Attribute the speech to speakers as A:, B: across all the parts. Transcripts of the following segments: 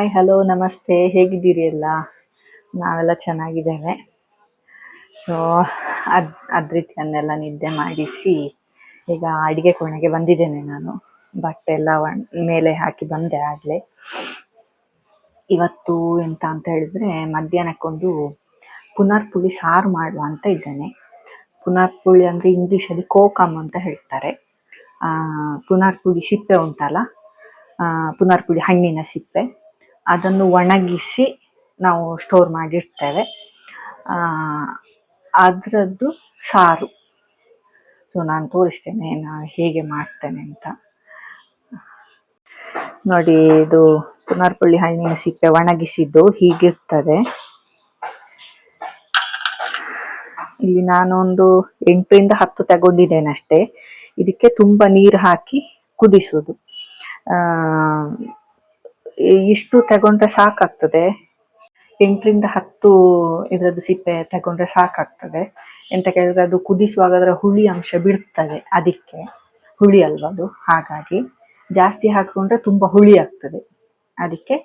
A: Hi hello ನಮಸ್ತೆ. ಹೇಗಿದ್ದೀರಿ ಎಲ್ಲ? ನಾವೆಲ್ಲ ಚೆನ್ನಾಗಿದ್ದೇವೆ. ಸೊ ಅದ್ ಅದ್ರಿಕನ್ನೆಲ್ಲ ನಿದ್ದೆ ಮಾಡಿಸಿ, ಈಗ ಅಡಿಗೆ ಕೋಣೆಗೆ ಬಂದಿದ್ದೇನೆ ನಾನು. ಬಟ್ಟೆ ಎಲ್ಲ ಒಣ, ಮೇಲೆ ಹಾಕಿ ಬಂದೆ ಆಗಲೇ. ಇವತ್ತು ಎಂತ ಅಂತ ಹೇಳಿದ್ರೆ, ಮಧ್ಯಾಹ್ನಕ್ಕೊಂದು ಪುನರ್ ಪುಳಿ ಸಾರು ಮಾಡುವ ಅಂತ ಇದ್ದೇನೆ. ಪುನರ್ ಪುಳಿ ಅಂದ್ರೆ ಇಂಗ್ಲಿಷಲ್ಲಿ ಕೋಕಮ್ ಅಂತ ಹೇಳ್ತಾರೆ. ಪುನರ್ ಪುಳಿ ಸಿಪ್ಪೆ ಉಂಟಲ್ಲ? ಪುನರ್ ಪುಳಿ ಹಣ್ಣಿನ ಸಿಪ್ಪೆ. ಅದನ್ನು ಒಣಗಿಸಿ ನಾವು ಸ್ಟೋರ್ ಮಾಡಿರ್ತೇವೆ. ಆ, ಅದರದ್ದು ಸಾರು. ಸೊ ನಾನು ತೋರಿಸ್ತೇನೆ ನಾನು ಹೇಗೆ ಮಾಡ್ತೇನೆ ಅಂತ. ನೋಡಿ, ಇದು ಪುನರ್ಪುಳ್ಳಿ ಹಣ್ಣಿನ ಸಿಪ್ಪೆ ಒಣಗಿಸಿದ್ದು ಹೀಗಿರ್ತದೆ. ಇಲ್ಲಿ ನಾನೊಂದು ಎಂಟರಿಂದ ಹತ್ತು ತಗೊಂಡಿದ್ದೇನೆ ಅಷ್ಟೇ ಇದಕ್ಕೆ ತುಂಬಾ ನೀರು ಹಾಕಿ ಕುದಿಸೋದು ಇಷ್ಟು ತಗೊಂಡ್ರೆ ಸಾಕಾಗ್ತದೆ. ಎಂಟರಿಂದ ಹತ್ತು ಇದರದ್ದು ಸಿಪ್ಪೆ ತಗೊಂಡ್ರೆ ಸಾಕಾಗ್ತದೆ. ಎಂತ ಕೇಳಿದ್ರೆ ಅದು ಕುದಿಸುವಾಗ ಅದರ ಹುಳಿ ಅಂಶ ಬಿಡ್ತದೆ ಅದಕ್ಕೆ. ಹುಳಿ ಅಲ್ವಾ ಅದು? ಹಾಗಾಗಿ ಜಾಸ್ತಿ ಹಾಕಿಕೊಂಡ್ರೆ ತುಂಬ ಹುಳಿ ಆಗ್ತದೆ. ಅದಕ್ಕೆ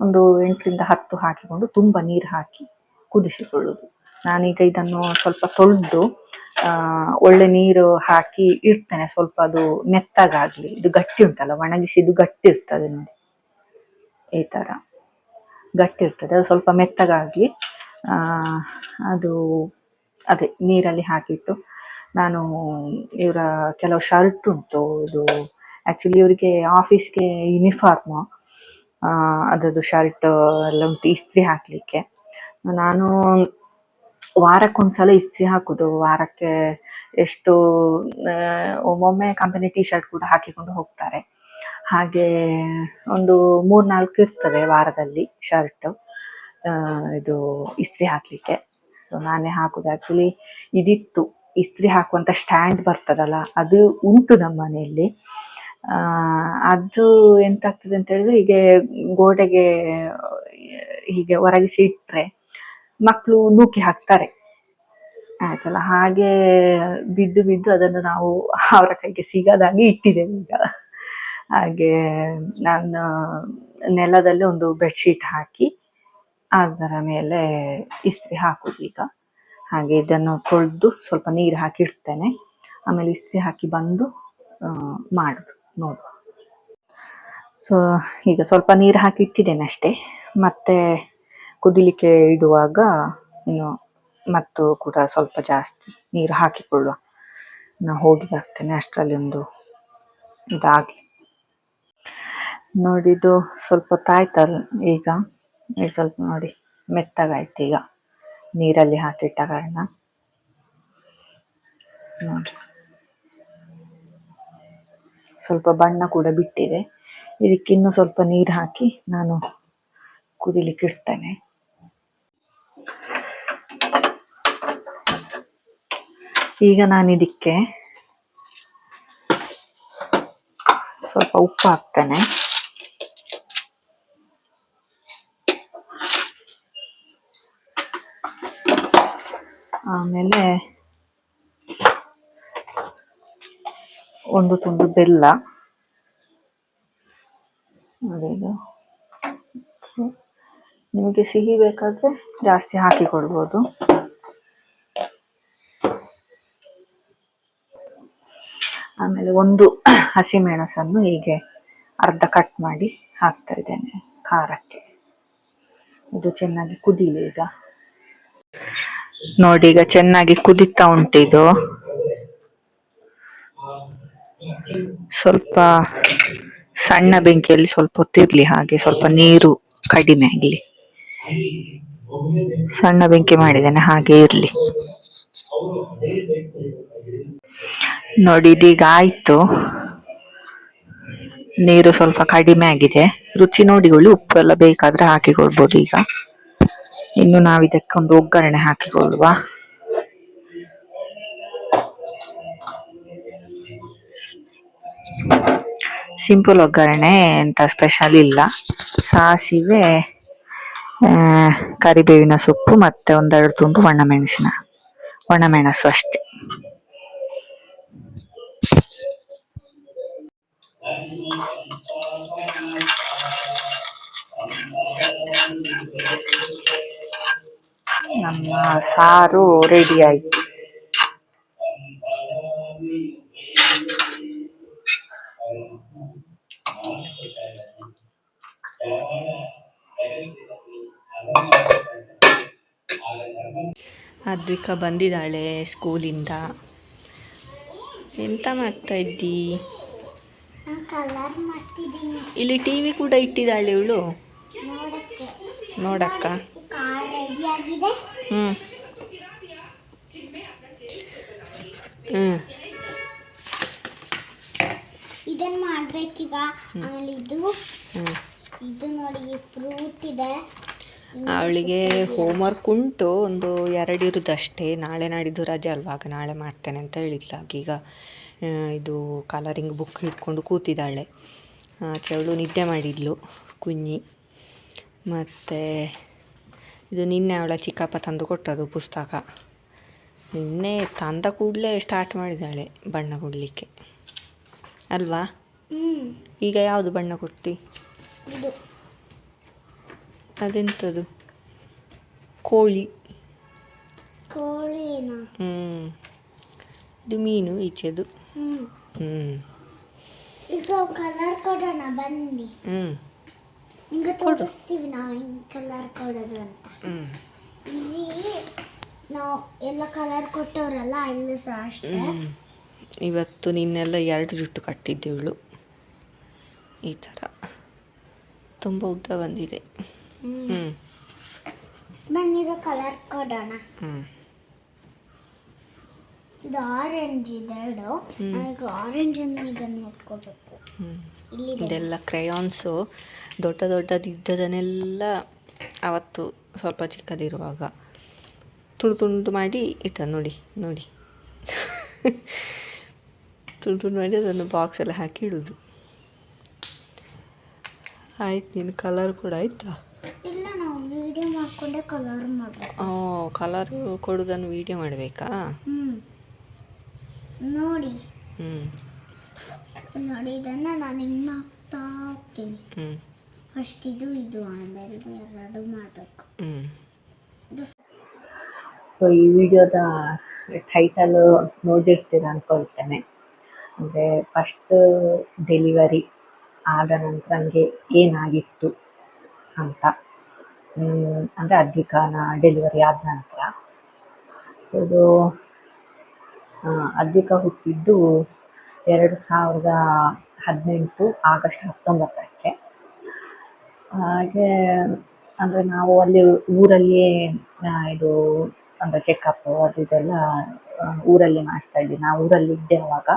A: ಒಂದು ಎಂಟರಿಂದ ಹತ್ತು ಹಾಕಿಕೊಂಡು ತುಂಬ ನೀರು ಹಾಕಿ ಕುದಿಸಿಕೊಳ್ಳೋದು. ನಾನೀಗ ಇದನ್ನು ಸ್ವಲ್ಪ ತೊಳೆದು ಒಳ್ಳೆ ನೀರು ಹಾಕಿ ಇಡ್ತೇನೆ. ಸ್ವಲ್ಪ ಅದು ಮೆತ್ತಗಾಗಲಿ. ಇದು ಗಟ್ಟಿ ಉಂಟಲ್ಲ ಒಣಗಿಸಿದ್ದು ಗಟ್ಟಿ ಇರ್ತದೆ ನೋಡಿ. ಈ ಥರ ಗಟ್ಟಿ ಇರ್ತದೆ ಅದು ಸ್ವಲ್ಪ ಮೆತ್ತಗಾಗಿ ಅದು ಅದೇ ನೀರಲ್ಲಿ ಹಾಕಿಟ್ಟು ನಾನು ಇವರ ಕೆಲವು ಶರ್ಟ್ ಉಂಟು. ಇದು ಆ್ಯಕ್ಚುಲಿ ಇವರಿಗೆ ಆಫೀಸ್ಗೆ ಯೂನಿಫಾರ್ಮು ಅದರದ್ದು ಶರ್ಟ್ ಎಲ್ಲ ಉಂಟು ಇಸ್ತ್ರಿ ಹಾಕಲಿಕ್ಕೆ. ನಾನು ವಾರಕ್ಕೊಂದ್ಸಲ ಇಸ್ತ್ರಿ ಹಾಕೋದು. ವಾರಕ್ಕೆ ಎಷ್ಟು ಒಮ್ಮೊಮ್ಮೆ ಕಂಪನಿ ಟಿ ಶರ್ಟ್ ಕೂಡ ಹಾಕಿಕೊಂಡು ಹೋಗ್ತಾರೆ. ಹಾಗೆ ಒಂದು ಮೂರ್ನಾಲ್ಕು ಇರ್ತದೆ ವಾರದಲ್ಲಿ ಶರ್ಟ್. ಇದು ಇಸ್ತ್ರಿ ಹಾಕ್ಲಿಕ್ಕೆ. ಸೊ ನಾನೇ ಹಾಕುದು. ಆಕ್ಚುಲಿ ಇದಿತ್ತು. ಇಸ್ತ್ರಿ ಹಾಕುವಂತ ಸ್ಟ್ಯಾಂಡ್ ಬರ್ತದಲ್ಲ, ಅದು ಉಂಟು ನಮ್ಮ ಮನೆಯಲ್ಲಿ. ಅದು ಎಂತ ಆಗ್ತದೆ ಅಂತ ಹೇಳಿದ್ರೆ, ಹೀಗೆ ಗೋಡೆಗೆ, ಹೀಗೆ ಒರಗಿಸಿ ಇಟ್ರೆ ಮಕ್ಕಳು ನೂಕಿ ಹಾಕ್ತಾರೆ. ಆಯ್ತಲ್ಲ? ಹಾಗೆ ಬಿದ್ದು ಬಿದ್ದು ಅದನ್ನು ನಾವು ಅವರ ಕೈಗೆ ಸಿಗದಾಗಿ ಇಟ್ಟಿದ್ದೇವೆ ಈಗ. ಹಾಗೆ ನಾನು ನೆಲದಲ್ಲಿ ಒಂದು ಬೆಡ್ಶೀಟ್ ಹಾಕಿ ಅದರ ಮೇಲೆ ಇಸ್ತ್ರಿ ಹಾಕುದು ಈಗ. ಹಾಗೆ ಇದನ್ನು ತೊಳೆದು ಸ್ವಲ್ಪ ನೀರು ಹಾಕಿ ಇಡ್ತೇನೆ. ಆಮೇಲೆ ಇಸ್ತ್ರಿ ಹಾಕಿ ಬಂದು ಮಾಡೋದು ನೋಡು ಸೊ, ಈಗ ಸ್ವಲ್ಪ ನೀರು ಹಾಕಿ ಇಟ್ಟಿದ್ದೇನೆ ಅಷ್ಟೇ. ಮತ್ತೆ ಕುದಿಲಿಕ್ಕೆ ಇಡುವಾಗ ಇನ್ನು ಮತ್ತು ಕೂಡ ಸ್ವಲ್ಪ ಜಾಸ್ತಿ ನೀರು ಹಾಕಿಕೊಳ್ಳುವ. ನಾ ಹೋಗಿ ಬರ್ತೇನೆ ಅಷ್ಟರಲ್ಲಿ ಒಂದು ಇದಾಗಲಿ. ನೋಡಿ ಇದು ಸ್ವಲ್ಪ ಹೊತ್ತಾಯ್ತಲ್ಲ ಈಗ. ಇದು ಸ್ವಲ್ಪ ನೋಡಿ, ಮೆತ್ತಗಾಯ್ತು ಈಗ. ನೀರಲ್ಲಿ ಹಾಕಿಟ್ಟ ಕಾರಣ. ನೋಡಿ. ಸ್ವಲ್ಪ ಬಣ್ಣ ಕೂಡ ಬಿಟ್ಟಿದೆ. ಇದಕ್ಕೆ ಇನ್ನು ಸ್ವಲ್ಪ ನೀರು ಹಾಕಿ ನಾನು ಕುದಿಲಿಕ್ಕೆ ಇಡ್ತೇನೆ. ಈಗ ನಾನು ಇದಕ್ಕೆ ಸ್ವಲ್ಪ ಉಪ್ಪು ಹಾಕ್ತೇನೆ. ಆಮೇಲೆ ಒಂದು ತುಂಡು ಬೆಲ್ಲ. ಇದು ನಿಮಗೆ ಸಿಹಿ ಬೇಕಾದರೆ ಜಾಸ್ತಿ ಹಾಕಿಕೊಡ್ಬೋದು ಆಮೇಲೆ ಒಂದು ಹಸಿಮೆಣಸನ್ನು ಹೀಗೆ ಅರ್ಧ ಕಟ್ ಮಾಡಿ ಹಾಕ್ತಾ ಇದ್ದೇನೆ ಖಾರಕ್ಕೆ. ಇದು ಚೆನ್ನಾಗಿ ಕುದೀಲಿ ಈಗ. ನೋಡಿ, ಈಗ ಚೆನ್ನಾಗಿ ಕುದಿತಾ ಉಂಟಿದು ಸ್ವಲ್ಪ ಸಣ್ಣ ಬೆಂಕಿಯಲ್ಲಿ ಸ್ವಲ್ಪ ಹೊತ್ತಿರ್ಲಿ ಹಾಗೆ ಸ್ವಲ್ಪ ನೀರು ಕಡಿಮೆ ಆಗ್ಲಿ. ಸಣ್ಣ ಬೆಂಕಿ ಮಾಡಿದ್ದೇನೆ, ಹಾಗೆ ಇರ್ಲಿ. ನೋಡಿ, ಇದೀಗ ಆಯ್ತು. ನೀರು ಸ್ವಲ್ಪ ಕಡಿಮೆ ಆಗಿದೆ. ರುಚಿ ನೋಡಿಕೊಳ್ಳಿ ಉಪ್ಪು ಎಲ್ಲ ಬೇಕಾದ್ರೆ ಹಾಕಿಕೊಳ್ಬೋದು ಈಗ. ಇನ್ನು ನಾವು ಇದಕ್ಕೆ ಒಂದು ಒಗ್ಗರಣೆ ಹಾಕಿಕೊಳ್ಳುವ. ಸಿಂಪಲ್ ಒಗ್ಗರಣೆ ಅಂತ ಸ್ಪೆಷಲ್ ಇಲ್ಲ. ಸಾಸಿವೆ ಕರಿಬೇವಿನ ಸೊಪ್ಪು ಮತ್ತೆ ಒಂದೆರಡು ತುಂಡು ಒಣಮೆಣಸಿನ, ಒಣಮೆಣಸು ಅಷ್ಟೇ. ನಮ್ಮ ಸಾರು ರೆಡಿ ಆಯ್ತು ಅದ್ವಿಕ ಬಂದಿದ್ದಾಳೆ ಸ್ಕೂಲಿಂದ. ಎಂತ ಮಾಡ್ತಾ ಇದ್ದಿ?
B: ನಾನು ಕಲರ್ ಮಾಡ್ತಿದ್ದೀನಿ.
A: ಇಲ್ಲಿ ಟಿ ವಿ ಕೂಡ ಇಟ್ಟಿದ್ದಾಳೆ ಇವಳು?
B: ನೋಡಕ್ಕೆ.
A: ಹ್ಞೂ ಹ್ಞೂ
B: ಇದನ್ನ ಮಾಡ್ಬೇಕೀಗ. ಆಮೇಲೆ ಇದು.
A: ಹ್ಞೂ
B: ಇದು ನೋಡಿ ಫ್ರೂಟ್ ಇದೆ.
A: ಅವಳಿಗೆ ಹೋಮ್ವರ್ಕ್ ಉಂಟು. ಒಂದು ಎರಡು ಇರೋದಷ್ಟೇ. ನಾಳೆ ನಾಡಿದ್ದು ರಜೆ ಅಲ್ವಾಗ ಆಗ ನಾಳೆ ಮಾಡ್ತೇನೆ ಅಂತ ಹೇಳಿದ್ಲು ಈಗ ಇದು ಕಲರಿಂಗ್ ಬುಕ್ ಹಿಡ್ಕೊಂಡು ಕೂತಿದ್ದಾಳೆ. ಆಕೆ ಅವಳು ನಿದ್ದೆ ಮಾಡಿದ್ಲು ಕುಂಜಿ ಮತ್ತು ಇದು ನಿನ್ನೆ ಅವಳ ಚಿಕ್ಕಪ್ಪ ತಂದು ಕೊಟ್ಟದು ಪುಸ್ತಕ. ನಿನ್ನೆ ತಂದ ಕೂಡಲೇ ಸ್ಟಾರ್ಟ್ ಮಾಡಿದ್ದಾಳೆ ಬಣ್ಣ ಕೊಡಲಿಕ್ಕೆ. ಅಲ್ವಾ? ಈಗ ಯಾವುದು ಬಣ್ಣ ಕೊಡ್ತಿ? ಅದೆಂಥದ್ದು ಕೋಳಿ. ಹ್ಞೂ ಇದು ಮೀನು ಈಚೆದು. ಹ್ಞೂ
B: ಕಲರ್ ಕೊಡೋಣ ಬನ್ನಿ.
A: ಹ್ಞೂ
B: ನಾವು ಹೆಂಗ್ ಕಲರ್ ಕೊಡೋದು ಅಂತ. ಇಲ್ಲಿ ನಾವು ಎಲ್ಲ ಕಲರ್ ಕೊಟ್ಟವರಲ್ಲ ಇಲ್ಲೂ ಸಹ ಅಷ್ಟೇ.
A: ಇವತ್ತು ನಿನ್ನೆಲ್ಲ ಎರಡು ಜುಟ್ಟು ಕಟ್ಟಿದ್ದೆವಳು ಈ ಥರ. ತುಂಬ ಉದ್ದ ಬಂದಿದೆ. ಹ್ಞೂ
B: ಇದು ಕಲರ್ ಕೊಡೋಣ.
A: ಹ್ಞೂ
B: ಇದು ಆರೆಂಜ್ ಇದೆ ಎರಡು ಈಗ ಆರೆಂಜ್ ಅನ್ನು ಇದನ್ನು ನೋಡ್ಕೋಬೇಕು ಇಲ್ಲಿ
A: ಇದೆಲ್ಲ ಕ್ರಯಾನ್ಸು ದೊಡ್ಡ ದೊಡ್ಡದಿದ್ದದನ್ನೆಲ್ಲ ಅವತ್ತು ಸ್ವಲ್ಪ ಚಿಕ್ಕದಿರುವಾಗ. ತುಂಡು ತುಂಡು ಮಾಡಿ ಇಟ್ಟ ನೋಡಿ ನೋಡಿ. ತುಂಡು ತುಂಡು ಮಾಡಿ ಅದನ್ನು ಬಾಕ್ಸಲ್ಲಿ ಹಾಕಿ ಇಡೋದು. ಆಯ್ತು ನೀನು ಕಲರ್ ಕೂಡ ಆಯ್ತಾ?
B: ಇಲ್ಲ ನಾವು ವಿಡಿಯೋ ಮಾಡ್ಕೊಂಡೆ ಕಲರ್
A: ಕೊಡೋದನ್ನು ವೀಡಿಯೋ ಮಾಡಬೇಕಾ?
B: ಹ್ಮ್. ನೋಡಿ.
A: ಹ್ಞೂ
B: ನೋಡಿ ಇದನ್ನ ನಾನು ಹಾಕ್ತಾ ಹೋಗ್ತೀನಿ.
A: ಹ್ಞೂ
B: ಫಸ್ಟ್ ಇದು ಇದು ಅಂದ್ರೆ ಎರಡು ಮಾಡಬೇಕು.
A: ಸೊ ಈ ವಿಡಿಯೋದ ಟೈಟಲ್ ನೋಡಿರ್ತೀರ ಅಂದ್ಕೊಳ್ತೇನೆ ಅಂದರೆ ಫಸ್ಟ್ ಡೆಲಿವರಿ ಆದ ನಂತರ ನನಗೆ ಏನಾಗಿತ್ತು ಅಂತ. ಅಂದರೆ ಅದ್ವಿಕಾನ ಡೆಲಿವರಿ ಆದ ನಂತರ. ಇದು ಆ, ಅದ್ವಿಕಾ ಹುಟ್ಟಿದ್ದು ಎರಡು ಸಾವಿರದ ಹದಿನೆಂಟು ಆಗಸ್ಟ್ ಹತ್ತೊಂಬತ್ತಕ್ಕೆ. ಹಾಗೆ, ಅಂದರೆ ನಾವು ಅಲ್ಲಿ ಊರಲ್ಲಿಯೇ ಇದು ಅಂದರೆ ಚೆಕಪ್ ಅದು ಇದೆಲ್ಲ ಊರಲ್ಲೇ ಮಾಡಿಸ್ತಾ ಇದ್ವಿ. ನಾವು ಊರಲ್ಲಿ ಇದ್ದೆ ಅವಾಗ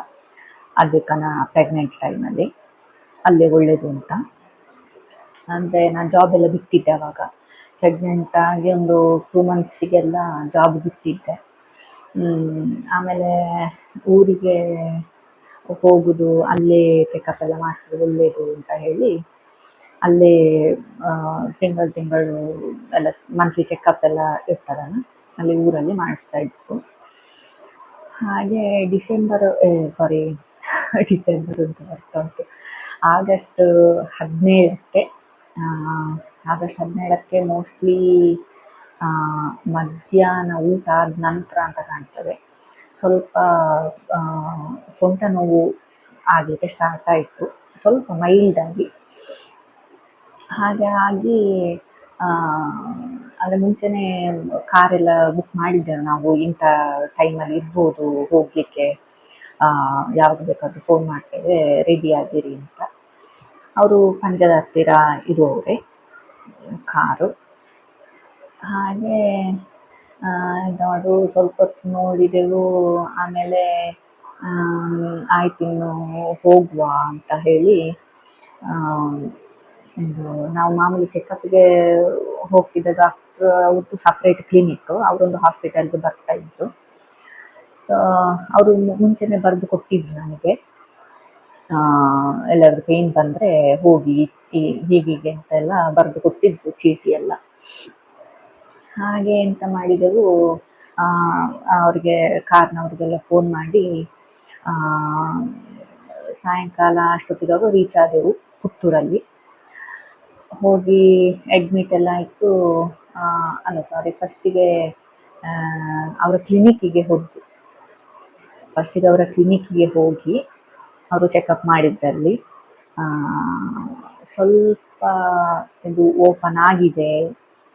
A: ನಾನು ಪ್ರೆಗ್ನೆಂಟ್ ಟೈಮಲ್ಲಿ ಅಲ್ಲೇ. ಒಳ್ಳೇದು ಅಂತ. ಅಂದರೆ ನಾನು ಜಾಬೆಲ್ಲ ಬಿಟ್ಟಿದ್ದೆ ಅವಾಗ. ಪ್ರೆಗ್ನೆಂಟ್ ಆಗಿ ಒಂದು ಟೂ ಮಂತ್ಸಿಗೆಲ್ಲ ಜಾಬ್ ಬಿಟ್ಟಿದ್ದೆ. ಆಮೇಲೆ ಊರಿಗೆ ಹೋಗುದು, ಅಲ್ಲೇ ಚೆಕಪ್ ಎಲ್ಲ ಮಾಡಿಸಿದ್ರೆ ಒಳ್ಳೇದು ಅಂತ ಹೇಳಿ ಅಲ್ಲೇ ತಿಂಗಳು ತಿಂಗಳು ಎಲ್ಲ ಮಂತ್ಲಿ ಚೆಕಪ್ ಎಲ್ಲ ಇರ್ತಾರಲ್ಲ, ಅಲ್ಲಿ ಊರಲ್ಲಿ ಮಾಡಿಸ್ತಾ ಇದ್ರು. ಹಾಗೆ ಡಿಸೆಂಬರ್ ಸಾರಿ ಡಿಸೆಂಬರ್ ಅಂತ ಬರ್ತಾ ಉಂಟು. ಆಗಸ್ಟ್ ಹದಿನೇಳಕ್ಕೆ ಆಗಸ್ಟ್ ಹದಿನೇಳಕ್ಕೆ ಮೋಸ್ಟ್ಲಿ ಮಧ್ಯಾಹ್ನ ಊಟ ಆದ ನಂತರ ಅಂತ ಕಾಣ್ತದೆ. ಸ್ವಲ್ಪ ಸೊಂಟ ನೋವು ಆಗಲಿಕ್ಕೆ ಸ್ಟಾರ್ಟ್ ಆಯಿತು. ಸ್ವಲ್ಪ ಮೈಲ್ಡ್ ಆಗಿ ಹಾಗೆ ಆಗಿ ಮುಂಚೆನೇ ಕಾರೆಲ್ಲ ಬುಕ್ ಮಾಡಿದ್ದೆವು ನಾವು. ಇಂಥ ಟೈಮಲ್ಲಿ ಇರ್ಬೋದು ಹೋಗಲಿಕ್ಕೆ. ಯಾವಾಗ ಬೇಕಾದರೂ ಫೋನ್ ಮಾಡ್ತೇವೆ ರೆಡಿ ಆಗಿರಿ ಅಂತ. ಅವರು ಪಂಜದ ಹತ್ತಿರ ಇರುವವರೇ ಕಾರು ಹಾಗೆ ನಾವು ಸ್ವಲ್ಪ ಹೊತ್ತು ನೋಡಿದೆವು. ಆಮೇಲೆ ಆಮ್, ಆಯ್ತು ಇನ್ನು ಹೋಗುವ ಅಂತ ಹೇಳಿ ಇದು, ನಾವು ಮಾಮೂಲಿ ಚೆಕಪ್ಗೆ ಹೋಗ್ತಿದ್ದ ಡಾಕ್ಟರ್ ಅವ್ರದ್ದು ಸಪ್ರೇಟ್ ಕ್ಲಿನಿಕ್ ಅವರೊಂದು ಹಾಸ್ಪಿಟಲ್ಗೆ ಬರ್ತಾ ಇದ್ರು. ಅವರು ಮುಂಚೆನೆ ಬರೆದು ಕೊಟ್ಟಿದ್ರು ನನಗೆ. ಎಲ್ಲರದ್ದು ಪೇಯ್ನ್ ಬಂದರೆ ಹೋಗಿ ಅಂತ ಅಂತೆಲ್ಲ ಬರೆದು ಕೊಟ್ಟಿದ್ರು ಚೀಟಿ ಎಲ್ಲ. ಹಾಗೆ ಎಂತ ಮಾಡಿದೆವು ಅವ್ರಿಗೆ ಕಾರ್ನವ್ರಿಗೆಲ್ಲ ಫೋನ್ ಮಾಡಿ ಸಾಯಂಕಾಲ ಅಷ್ಟೊತ್ತಿಗೆ ರೀಚ್ ಆದೆವು ಪುತ್ತೂರಲ್ಲಿ. ಹೋಗಿ ಅಡ್ಮಿಟ್ ಎಲ್ಲ ಇತ್ತು ಅಲ್ಲ ಸಾರಿ ಫಸ್ಟಿಗೆ ಅವರ ಕ್ಲಿನಿಕ್ಕಿಗೆ ಹೋದ್ದು. ಫಸ್ಟಿಗೆ ಅವರ ಕ್ಲಿನಿಕ್ಕಿಗೆ ಹೋಗಿ ಅವರು ಚೆಕಪ್ ಮಾಡಿದ್ರಲ್ಲಿ ಸ್ವಲ್ಪ ಇದು ಓಪನ್ ಆಗಿದೆ,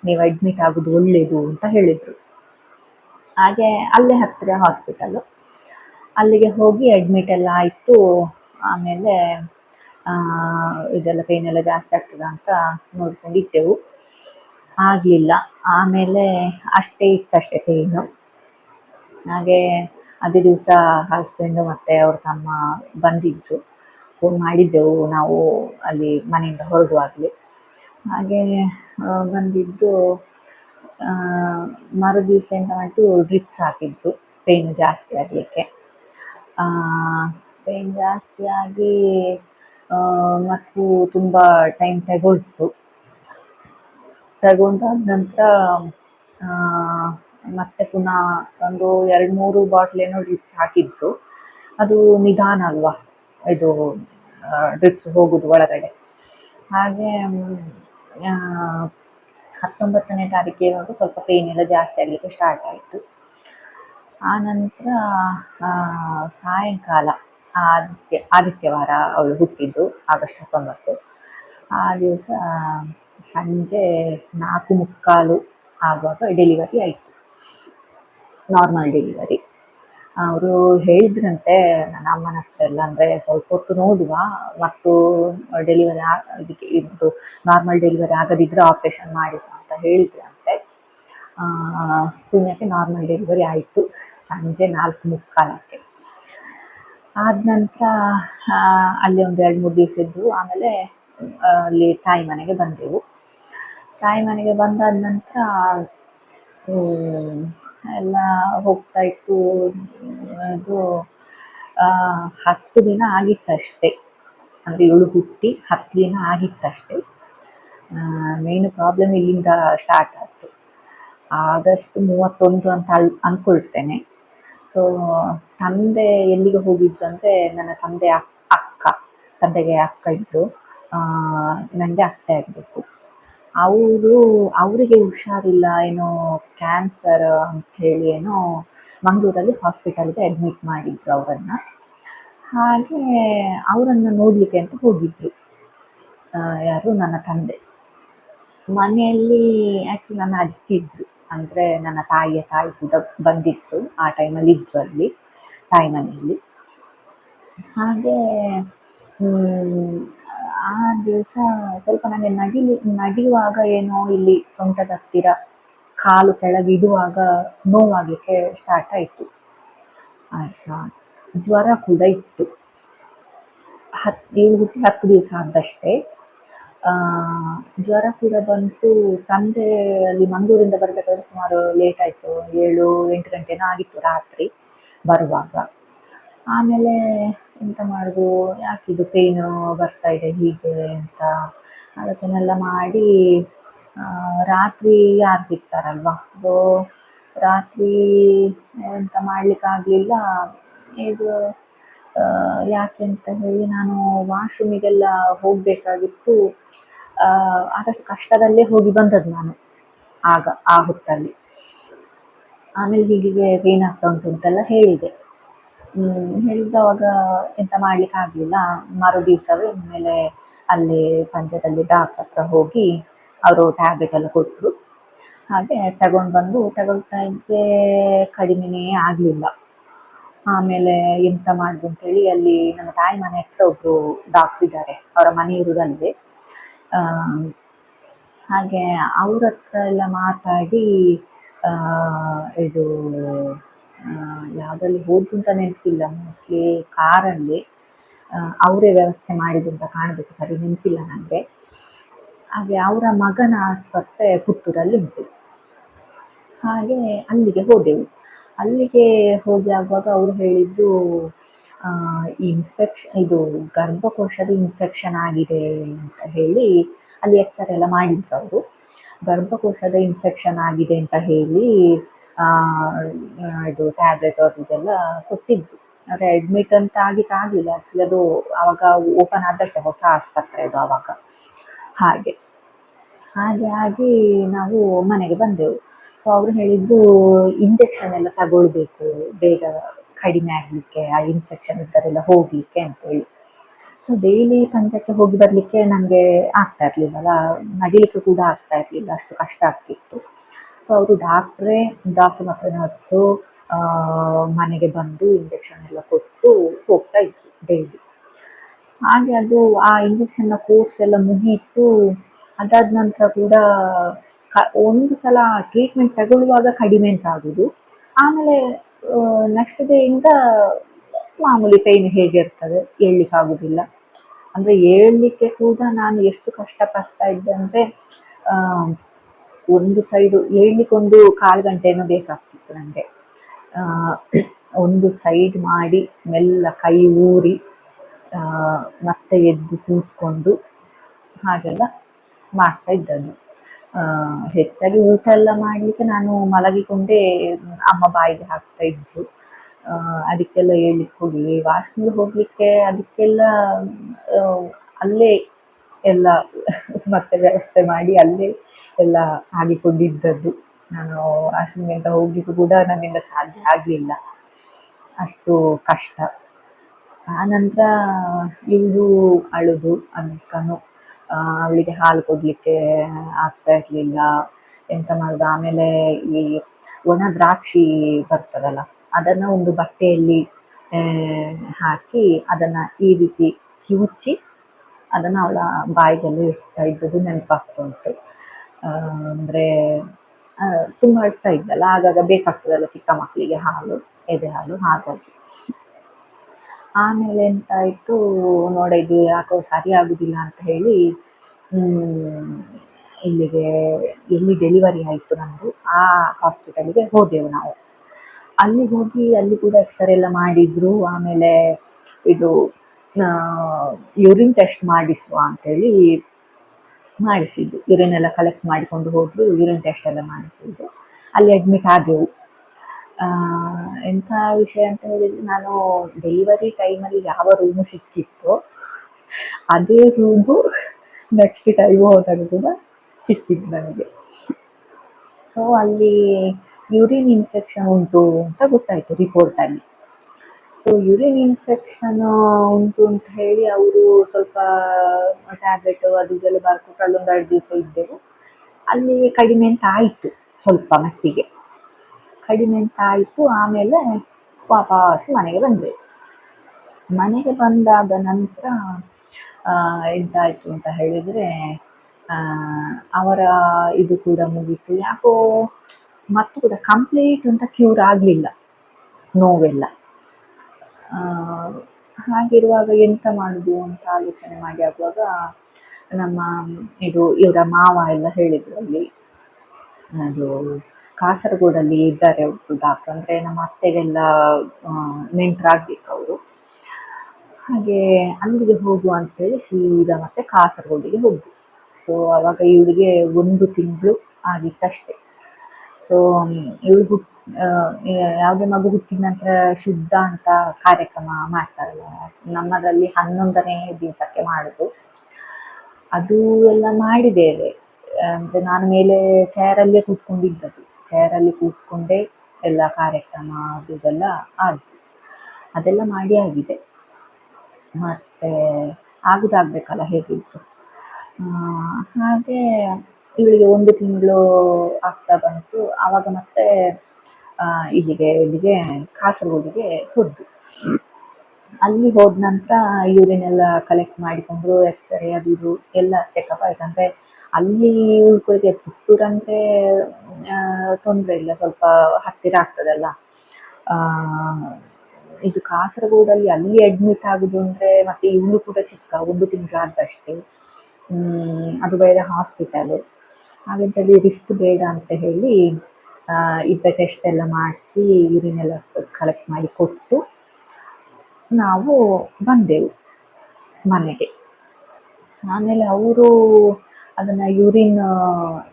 A: ನೀವು ಅಡ್ಮಿಟ್ ಆಗೋದು ಒಳ್ಳೆಯದು ಅಂತ ಹೇಳಿದರು. ಹಾಗೆ ಅಲ್ಲೇ ಹತ್ತಿರ ಹಾಸ್ಪಿಟಲು ಅಲ್ಲಿಗೆ ಹೋಗಿ ಅಡ್ಮಿಟ್ ಎಲ್ಲ ಆಯಿತು, ಆಮೇಲೆ ಇದೆಲ್ಲ ಪೇನ್ ಎಲ್ಲ ಜಾಸ್ತಿ ಆಗ್ತದ ಅಂತ ನೋಡ್ಕೊಂಡಿದ್ದೆವು. ಆಗಲಿಲ್ಲ. ಆಮೇಲೆ ಅಷ್ಟೇ ಇತ್ತಷ್ಟೇ ಪೇಯ್ನು ಹಾಗೆ ಅದೇ ದಿವಸ ಹಸ್ಬೆಂಡು ಮತ್ತು ಅವ್ರ ತಮ್ಮ ಬಂದಿದ್ದರು ಫೋನ್ ಮಾಡಿದ್ದೆವು ನಾವು ಅಲ್ಲಿ ಮನೆಯಿಂದ ಹೊರಡುವಾಗಲೇ ಹಾಗೆ ಬಂದಿದ್ದು ಮರು ದಿವಸ ಎಂತ ಮಾಡಿತು ಡ್ರಿಪ್ಸ್ ಹಾಕಿದ್ರು. ಪೇನ್ ಜಾಸ್ತಿ ಆಗಲಿಕ್ಕೆ. ಪೇಯ್ನ್ ಜಾಸ್ತಿ ಆಗಿ ಮತ್ತು ತುಂಬ ಟೈಮ್ ತಗೊಳ್ತು ತಗೊಂಡಾದ ನಂತರ ಮತ್ತೆ ಪುನಃ ಒಂದು ಎರಡು ಮೂರು ಬಾಟ್ಲ್ ಏನೋ ಡ್ರಿಪ್ಸ್ ಹಾಕಿದ್ರು. ಅದು ನಿಧಾನ ಅಲ್ವಾ? ಇದು ಡ್ರಿಪ್ಸ್ ಹೋಗುದು ಒಳಗಡೆ. ಹಾಗೆ ಹತ್ತೊಂಬತ್ತನೇ ತಾರೀಕು ಏನಾದ್ರು ಸ್ವಲ್ಪ ಪೇನ್ ಎಲ್ಲ ಜಾಸ್ತಿ ಆಗಲಿಕ್ಕೆ ಸ್ಟಾರ್ಟ್ ಆಯಿತು. ಆ ನಂತರ ಸಾಯಂಕಾಲ. ಆದಿತ್ಯ ಆದಿತ್ಯವಾರ ಅವಳು ಹುಟ್ಟಿದ್ದು ಆಗಸ್ಟ್ ಹತ್ತೊಂಬತ್ತು. ಆ ದಿವಸ ಸಂಜೆ ನಾಲ್ಕು ಮುಕ್ಕಾಲು ಆಗುವಾಗ ಡೆಲಿವರಿ ಆಯಿತು. ನಾರ್ಮಲ್ ಡೆಲಿವರಿ ಅವರು ಹೇಳಿದ್ರಂತೆ, ನನ್ನ ಅಮ್ಮನ ಹತ್ರ ಎಲ್ಲ ಅಂದರೆ ಸ್ವಲ್ಪ ಹೊತ್ತು ನೋಡುವ. ಮತ್ತು ಡೆಲಿವರಿ ಇದಕ್ಕೆ ಇದು ನಾರ್ಮಲ್ ಡೆಲಿವರಿ ಆಗದಿದ್ದರೆ ಆಪ್ರೇಷನ್ ಮಾಡಿಸುವ ಅಂತ ಹೇಳಿದ್ರಂತೆ. ಪುಣ್ಯಕ್ಕೆ ನಾರ್ಮಲ್ ಡೆಲಿವರಿ ಆಯಿತು. ಸಂಜೆ ನಾಲ್ಕು ಮುಕ್ಕಾಲಕ್ಕೆ. ಆದ ನಂತರ ಅಲ್ಲಿ ಒಂದು ಎರಡು ಮೂರು ದಿವಸ ಇದ್ದು ಆಮೇಲೆ ಅಲ್ಲಿ ತಾಯಿ ಮನೆಗೆ ಬಂದೆವು. ತಾಯಿ ಮನೆಗೆ ಬಂದಾದ ನಂತರ ಎಲ್ಲ ಹೋಗ್ತಾ ಇತ್ತು. ಇದು ಹತ್ತು ದಿನ ಆಗಿತ್ತಷ್ಟೇ. ಅಂದರೆ ಏಳು ಹುಟ್ಟಿ ಹತ್ತು ದಿನ ಆಗಿತ್ತಷ್ಟೇ. ಮೇನ್ ಪ್ರಾಬ್ಲಮ್ ಇಲ್ಲಿಂದ ಸ್ಟಾರ್ಟ್ ಆಯಿತು. ಆಗಸ್ಟ್ ಮೂವತ್ತೊಂದು ಅಂತ ಅಲ್ ಅಂದ್ಕೊಳ್ತೇನೆ ಸೊ ತಂದೆ ಎಲ್ಲಿಗೆ ಹೋಗಿದ್ರು ಅಂದರೆ ನನ್ನ ತಂದೆ ಅಕ್- ಅಕ್ಕ, ತಂದೆಗೆ ಅಕ್ಕ ಇದ್ದರು ನನಗೆ ಅತ್ತೆ ಆಗಬೇಕು. ಅವರು, ಅವರಿಗೆ ಹುಷಾರಿಲ್ಲ, ಏನೋ ಕ್ಯಾನ್ಸರ್ ಅಂಥೇಳಿ ಏನೋ ಮಂಗಳೂರಲ್ಲಿ ಹಾಸ್ಪಿಟಲ್ಗೆ ಅಡ್ಮಿಟ್ ಮಾಡಿದ್ರು ಅವರನ್ನು. ಹಾಗೆ ಅವರನ್ನು ನೋಡಲಿಕ್ಕೆ ಅಂತ ಹೋಗಿದ್ರು. ಯಾರು? ನನ್ನ ತಂದೆ. ಮನೆಯಲ್ಲಿ ಆ್ಯಕ್ಚುಲಿ ನನ್ನ ಅಜ್ಜಿ ಇದ್ದರು ಅಂದರೆ ನನ್ನ ತಾಯಿಯ ತಾಯಿ ಕೂಡ ಬಂದಿದ್ರು. ಆ ಟೈಮಲ್ಲಿ ಇದ್ರು ಅಲ್ಲಿ, ತಾಯಿ ಮನೆಯಲ್ಲಿ. ಹಾಗೆ ಆ ದಿವಸ ಸ್ವಲ್ಪ ನನಗೆ ನಡಿಲಿ ನಡೆಯುವಾಗ ಏನೋ ಇಲ್ಲಿ ಸೊಂಟದ ಹತ್ತಿರ ಕಾಲು ಕೆಳಗೆ ಇಡುವಾಗ ನೋವಾಗಲಿಕ್ಕೆ ಸ್ಟಾರ್ಟ್ ಆಯಿತು. ಆಯಿತಾ? ಜ್ವರ ಕೂಡ ಇತ್ತು. ಹತ್ತು ಏಳು ಹುಟ್ಟಿ ಹತ್ತು ದಿವಸ ಆದಷ್ಟೇ. ಜ್ವರ ಕೂಡ ಬಂತು. ತಂದೆ ಅಲ್ಲಿ ಮಂಗಳೂರಿಂದ ಬರಬೇಕಾದ್ರೆ ಸುಮಾರು ಲೇಟ್ ಆಯಿತು. ಏಳು, ಎಂಟು ಗಂಟೆನೋ ಆಗಿತ್ತು ರಾತ್ರಿ ಬರುವಾಗ. ಆಮೇಲೆ ಎಂತ ಮಾಡೋದು? ಯಾಕಿದು ಪೇಯ್ನು ಬರ್ತಾ ಇದೆ? ಹೀಗೆ ಅಂತ ಅದನ್ನೆಲ್ಲ ಮಾಡಿ ರಾತ್ರಿ ಯಾರು ಸಿಗ್ತಾರಲ್ವಾ? ಅದು ರಾತ್ರಿ ಎಂತ ಮಾಡಲಿಕ್ಕಾಗಲಿಲ್ಲ. ಇದು ಯಾಕೆ ಅಂತ ಹೇಳಿ ನಾನು ವಾಶ್ರೂಮಿಗೆಲ್ಲ ಹೋಗಬೇಕಾಗಿತ್ತು. ಆದಷ್ಟು ಕಷ್ಟದಲ್ಲೇ ಹೋಗಿ ಬಂದದ್ದು ನಾನು ಆಗ, ಆ ಹೊತ್ತಲ್ಲಿ. ಆಮೇಲೆ ಹೀಗೆ ಪೇನ್ ಆಗ್ತಾ ಉಂಟು ಅಂತೆಲ್ಲ ಹೇಳಿದೆ. ಹೇಳಿದವಾಗ ಎಂತ ಮಾಡ್ಲಿಕ್ಕೆ ಆಗಲಿಲ್ಲ. ಮರು ದಿವಸವೇ ಆಮೇಲೆ ಅಲ್ಲಿ ಪಂಚದಲ್ಲಿ ಡಾಕ್ಟರ್ ಹತ್ರ ಹೋಗಿ ಅವರು ಟ್ಯಾಬ್ಲೆಟ್ ಎಲ್ಲ ಕೊಟ್ಟರು ಹಾಗೆ ತಗೊಂಡು ಬಂದು ತಗೊಳ್ತಾ ಇದ್ದೆ ಕಡಿಮೆನೇ ಆಗಲಿಲ್ಲ. ಆಮೇಲೆ ಎಂತ ಮಾಡುದು ಅಂತೇಳಿ ಅಲ್ಲಿ ನಮ್ಮ ತಾಯಿ ಮನೆ ಹತ್ರ ಒಬ್ರು ಡಾಕ್ಟ್ರ್ ಇದ್ದಾರೆ. ಅವರ ಮನೆ ಇರುವುದಲ್ಲೇ ಹಾಗೆ ಅವ್ರ ಹತ್ರ ಎಲ್ಲ ಮಾತಾಡಿ ಇದು ಯಾವುದ್ರಲ್ಲಿ ಹೋದ್ರು ಅಂತ ನೆನಪಿಲ್ಲ. ಮೋಸ್ಟ್ಲಿ ಕಾರಲ್ಲಿ ಅವರೇ ವ್ಯವಸ್ಥೆ ಮಾಡಿದ್ರು ಅಂತ ಕಾಣಬೇಕು. ಸರಿ, ನೆನಪಿಲ್ಲ ನನಗೆ ಹಾಗೆ ಅವರ ಮಗನ ಆಸ್ಪತ್ರೆ ಪುತ್ತೂರಲ್ಲಿ ಉಂಟು. ಹಾಗೆ ಅಲ್ಲಿಗೆ ಹೋದೆವು. ಅಲ್ಲಿಗೆ ಹೋಗಿ ಆಗುವಾಗ ಅವರು ಹೇಳಿದರು ಇನ್ಫೆಕ್ಷನ್ ಇದು ಗರ್ಭಕೋಶದ ಇನ್ಫೆಕ್ಷನ್ ಆಗಿದೆ ಅಂತ ಹೇಳಿ ಅಲ್ಲಿ ಎಕ್ಸ್ರೇ ಎಲ್ಲ ಮಾಡಿದ್ರು ಅವರು. ಗರ್ಭಕೋಶದ ಇನ್ಫೆಕ್ಷನ್ ಆಗಿದೆ ಅಂತ ಹೇಳಿ ಇದು ಟ್ಯಾಬ್ಲೆಟ್ ಅದು ಇದೆಲ್ಲ ಕೊಟ್ಟಿದ್ರು. ಆದರೆ ಅಡ್ಮಿಟ್ ಅಂತ ಆಗಿಕ್ಕೆ ಆಗಲಿಲ್ಲ. ಆ್ಯಕ್ಚುಲಿ ಅದು ಆವಾಗ ಓಪನ್ ಆದಷ್ಟೇ ಹೊಸ ಆಸ್ಪತ್ರೆ ಅದು ಆವಾಗ. ಹಾಗೆ. ಹಾಗೆ ಆಗಿ ನಾವು ಮನೆಗೆ ಬಂದೆವು. ಸೊ ಅವರು ಹೇಳಿದ್ರು ಇಂಜೆಕ್ಷನ್ ಎಲ್ಲ ತಗೊಳ್ಬೇಕು, ಬೇಗ ಕಡಿಮೆ ಆಗಲಿಕ್ಕೆ, ಆ ಇನ್ಫೆಕ್ಷನ್ ಇದ್ದರೆಲ್ಲ ಹೋಗ್ಲಿಕ್ಕೆ ಅಂತೇಳಿ. ಸೊ ಡೈಲಿ ಪಂಚಕ್ಕೆ ಹೋಗಿ ಬರಲಿಕ್ಕೆ ನನಗೆ ಆಗ್ತಾ ಇರಲಿಲ್ಲಲ್ಲ, ನಡಿಲಿಕ್ಕೆ ಕೂಡ ಆಗ್ತಾ ಇರಲಿಲ್ಲ, ಅಷ್ಟು ಕಷ್ಟ ಆಗ್ತಿತ್ತು. ಸೊ ಅವರು ಡಾಕ್ಟ್ರೇ ಡಾಕ್ಟ್ರ್ ಮತ್ತು ನರ್ಸು ಮನೆಗೆ ಬಂದು ಇಂಜೆಕ್ಷನ್ ಎಲ್ಲ ಕೊಟ್ಟು ಹೋಗ್ತಾ ಇತ್ತು ಡೈಲಿ ಹಾಗೆ ಅದು ಆ ಇಂಜೆಕ್ಷನ್ನ ಕೋರ್ಸ್ ಎಲ್ಲ ಮುಗಿಯಿತು, ಅದಾದ ನಂತರ ಕೂಡ ಒಂದು ಸಲ ಟ್ರೀಟ್ಮೆಂಟ್ ತಗೊಳ್ಳುವಾಗ ಕಡಿಮೆ ಅಂತ ಆಗುದು. ಆಮೇಲೆ ನೆಕ್ಸ್ಟ್ ಡೇಯಿಂದ ಮಾಮೂಲಿ ಪೈನ್ ಹೇಗೆ ಇರ್ತದೆ ಏಳ್ಲಿಕ್ಕೆ ಆಗೋದಿಲ್ಲ. ಅಂದರೆ ಹೇಳಲಿಕ್ಕೆ ಕೂಡ ನಾನು ಎಷ್ಟು ಕಷ್ಟಪಡ್ತಾ ಇದ್ದೆ ಅಂದರೆ ಒಂದು ಸೈಡು ಏಳ್ಲಿಕ್ಕೆ ಒಂದು ಕಾಲು ಗಂಟೆನೂ ಬೇಕಾಗ್ತಿತ್ತು ನನಗೆ ಒಂದು ಸೈಡ್ ಮಾಡಿ ಮೆಲ್ಲ ಕೈ ಊರಿ ಮತ್ತೆ ಎದ್ದು ಕೂತ್ಕೊಂಡು ಹಾಗೆಲ್ಲ ಮಾಡ್ತಾ ಇದ್ದದ್ದು. ಹೆಚ್ಚಾಗಿ ಊಟ ಎಲ್ಲ ಮಾಡಲಿಕ್ಕೆ ನಾನು ಮಲಗಿಕೊಂಡೇ ಅಮ್ಮ ಬಾಯಿಗೆ ಹಾಕ್ತಾ ಇದ್ರು. ಆ, ಅದಕ್ಕೆಲ್ಲ ಹೇಳಲಿಕ್ಕೆ ಹೋಗಿ ವಾಶ್ರೂಮ್ಗೆ ಹೋಗಲಿಕ್ಕೆ ಅದಕ್ಕೆಲ್ಲ ಅಲ್ಲೇ ಎಲ್ಲ ಮತ್ತೆ ವ್ಯವಸ್ಥೆ ಮಾಡಿ ಅಲ್ಲೇ ಎಲ್ಲ ಆಗಿಕೊಂಡಿದ್ದದ್ದು. ನಾನು ವಾಶ್ರೂಮ್ಗೆ ಅಂತ ಹೋಗ್ಲಿಕ್ಕೂ ಕೂಡ ನನ್ನಿಂದ ಸಾಧ್ಯ ಆಗಲಿಲ್ಲ. ಅಷ್ಟು ಕಷ್ಟ. ಆ ನಂತರ ಇವಳು ಅಳುದು ಅದಕ್ಕನು ಅವಳಿಗೆ ಹಾಲು ಕೊಡ್ಲಿಕ್ಕೆ ಆಗ್ತಾ ಇರಲಿಲ್ಲ, ಎಂತ ಮಾಡೋದು? ಆಮೇಲೆ ಈ ಒಣ ದ್ರಾಕ್ಷಿ ಬರ್ತದಲ್ಲ, ಅದನ್ನು ಒಂದು ಬಟ್ಟೆಯಲ್ಲಿ ಹಾಕಿ ಅದನ್ನು ಈ ರೀತಿ ಕಿವುಚಿ ಅದನ್ನು ಅವಳ ಬಾಯಿಗೆಲ್ಲ ಇಡ್ತಾ ಇದ್ದದ್ದು ನೆನಪಾಗ್ತಾ ಉಂಟು ಅಂದರೆ ತುಂಬ ಅಳ್ತಾ ಇದ್ದಲ್ಲ, ಆಗಾಗ ಬೇಕಾಗ್ತದಲ್ಲ ಚಿಕ್ಕ ಮಕ್ಕಳಿಗೆ ಹಾಲು, ಎದೆ ಹಾಲು, ಹಾಗಾಗಿ. ಆಮೇಲೆ ಎಂತಾಯಿತು, ನೋಡ ಇದು ಯಾಕೋ ಸರಿ ಆಗುದಿಲ್ಲ ಅಂತ ಹೇಳಿ ಇಲ್ಲಿಗೆ, ಎಲ್ಲಿ ಡೆಲಿವರಿ ಆಯಿತು ನಮ್ಮದು ಆ ಹಾಸ್ಪಿಟಲಿಗೆ ಹೋದೆವು ನಾವು. ಅಲ್ಲಿ ಹೋಗಿ, ಅಲ್ಲಿ ಕೂಡ ಎಕ್ಸ್ರೇ ಎಲ್ಲ ಮಾಡಿದ್ರು, ಆಮೇಲೆ ಇದು ಯೂರಿನ್ ಟೆಸ್ಟ್ ಮಾಡಿಸುವ ಅಂತೇಳಿ ಮಾಡಿಸಿದ್ದು ಯೂರಿನ್ ಎಲ್ಲ ಕಲೆಕ್ಟ್ ಮಾಡಿಕೊಂಡು ಹೋದರು ಯೂರಿನ್ ಟೆಸ್ಟ್ ಎಲ್ಲ ಮಾಡಿಸಿದ್ರು. ಅಲ್ಲಿ ಅಡ್ಮಿಟ್ ಆದೆವು. ಎಂಥ ವಿಷಯ ಅಂತ ಹೇಳಿದ್ರೆ ನಾನು ಡೆಲಿವರಿ ಟೈಮಲ್ಲಿ ಯಾವ ರೂಮು ಸಿಕ್ಕಿತ್ತು ಅದೇ ರೂಮು ನೆಕ್ಸ್ಟ್ ಟೈಮ್ ಹೋದಾಗ ಕೂಡ ಸಿಕ್ಕಿದ್ದು ನನಗೆ. ಸೊ ಅಲ್ಲಿ ಯೂರಿನ್ ಇನ್ಫೆಕ್ಷನ್ ಉಂಟು ಅಂತ ಗೊತ್ತಾಯಿತು ರಿಪೋರ್ಟಲ್ಲಿ ಸೊ ಯೂರಿನ್ ಇನ್ಫೆಕ್ಷನ್ ಉಂಟು ಅಂತ ಹೇಳಿ ಅವರು ಸ್ವಲ್ಪ ಟ್ಯಾಬ್ಲೆಟ್ ಅದು ಇದೆಲ್ಲ ಬರ್ಕೊಟ್ಟು ಅಲ್ಲೊಂದು ಎರಡು ದಿವಸ ಇದ್ದೆವು. ಅಲ್ಲಿ ಕಡಿಮೆ ಅಂತ ಆಯಿತು ಸ್ವಲ್ಪ ಮಟ್ಟಿಗೆ. ಕಡಿಮೆ ಅಂತ ಆಯಿತು, ಆಮೇಲೆ ವಾಪಸ್ ಮನೆಗೆ ಬಂದ್ವಿ. ಮನೆಗೆ ಬಂದಾದ ನಂತರ ಎಂತಾಯಿತು ಅಂತ ಹೇಳಿದರೆ ಅವರ ಇದು ಕೂಡ ಮುಗೀತು. ಯಾಕೋ ಮತ್ತು ಕೂಡ ಕಂಪ್ಲೀಟ್ ಅಂತ ಕ್ಯೂರ್ ಆಗಲಿಲ್ಲ, ನೋವೆಲ್ಲ. ಹಾಗಿರುವಾಗ ಎಂತ ಮಾಡುದು ಅಂತ ಆಲೋಚನೆ ಮಾಡಿ ಆಗುವಾಗ ನಮ್ಮ ಇದು, ಇವರ ಮಾವ ಎಲ್ಲ ಹೇಳಿದ್ರು ಅಲ್ಲಿ. ಅದು ಕಾಸರಗೋಡಲ್ಲಿ ಇದ್ದಾರೆ ಒಬ್ರು ಡಾಕ್ಟರ್ ಅಂದರೆ ನಮ್ಮ ಅತ್ತೆಗೆಲ್ಲ ನೆಂಟರಾಗಬೇಕು ಅವರು. ಹಾಗೆ ಅಲ್ಲಿಗೆ ಹೋಗುವ ಅಂತೇಳಿ ಸೀದಾ ಮತ್ತೆ ಕಾಸರಗೋಡಿಗೆ ಹೋದ್ವಿ. ಸೊ ಅವಾಗ ಇವಳಿಗೆ ಒಂದು ತಿಂಗಳು ಆಗಿತ್ತಷ್ಟೆ. ಸೊ ಇವಳು ಹುಟ್ ಯಾವುದೇ ಮಗು ಹುಟ್ಟಿದ ನಂತರ ಶುದ್ಧ ಅಂತ ಕಾರ್ಯಕ್ರಮ ಮಾಡ್ತಾರಲ್ಲ ನಮ್ಮದಲ್ಲಿ ಹನ್ನೊಂದನೇ ದಿವಸಕ್ಕೆ ಮಾಡೋದು. ಅದು ಎಲ್ಲ ಮಾಡಿದ್ದೇವೆ. ಅಂದರೆ ನಾನು ಮೇಲೆ ಚೇರಲ್ಲೇ ಕೂತ್ಕೊಂಡಿದ್ದದ್ದು. ಚೇರಲ್ಲಿ ಕೂತ್ಕೊಂಡೇ ಎಲ್ಲ ಕಾರ್ಯಕ್ರಮ ಅದು ಇದೆಲ್ಲ ಆಯಿತು. ಅದೆಲ್ಲ ಮಾಡಿ ಆಗಿದೆ. ಮತ್ತೆ ಆಗುದಾಗಬೇಕಲ್ಲ ಹೇಗಿದ್ರು. ಹಾಗೆ ಇವಳಿಗೆ ಒಂದು ತಿಂಗಳು ಆಗ್ತಾ ಬಂತು. ಆವಾಗ ಮತ್ತೆ ಇಲ್ಲಿಗೆ ಇಲ್ಲಿಗೆ ಕಾಸರಗೋಡಿಗೆ ಹೋದ್ವಿ ಅಲ್ಲಿ ಹೋದ ನಂತರ ಯೂರಿನ್ ಕಲೆಕ್ಟ್ ಮಾಡಿಕೊಂಡು ಎಕ್ಸ್ರೇ ಅದು ಇದು ಎಲ್ಲ ಚೆಕಪ್ ಆಯ್ತು. ಅಂದರೆ ಅಲ್ಲಿ ಉಳ್ಕೊಳ್ಳಿಕ್ಕೆ ಪುತ್ತೂರು ಅಂದರೆ ತೊಂದರೆ ಇಲ್ಲ, ಸ್ವಲ್ಪ ಹತ್ತಿರ ಆಗ್ತದಲ್ಲ. ಇದು ಕಾಸರಗೋಡಲ್ಲಿ ಅಲ್ಲಿ ಅಡ್ಮಿಟ್ ಆಗುದು ಅಂದರೆ ಮತ್ತೆ ಇವಳು ಕೂಡ ಚಿಕ್ಕ, ಒಂದು ತಿಂಗಳಾದಷ್ಟೇ. ಅದು ಬೇರೆ ಹಾಸ್ಪಿಟಲು ಹಾಗಂತೇಳಿ ರಿಸ್ಕ್ ಬೇಡ ಅಂತ ಹೇಳಿ ಇದ್ದ ಟೆಸ್ಟ್ ಎಲ್ಲ ಮಾಡಿಸಿ ಯೂರಿನ್ ಎಲ್ಲ ಕಲೆಕ್ಟ್ ಮಾಡಿ ಕೊಟ್ಟು ನಾವು ಬಂದೆವು ಮನೆಗೆ. ಆಮೇಲೆ ಅವರು ಅದನ್ನು ಯೂರಿನ್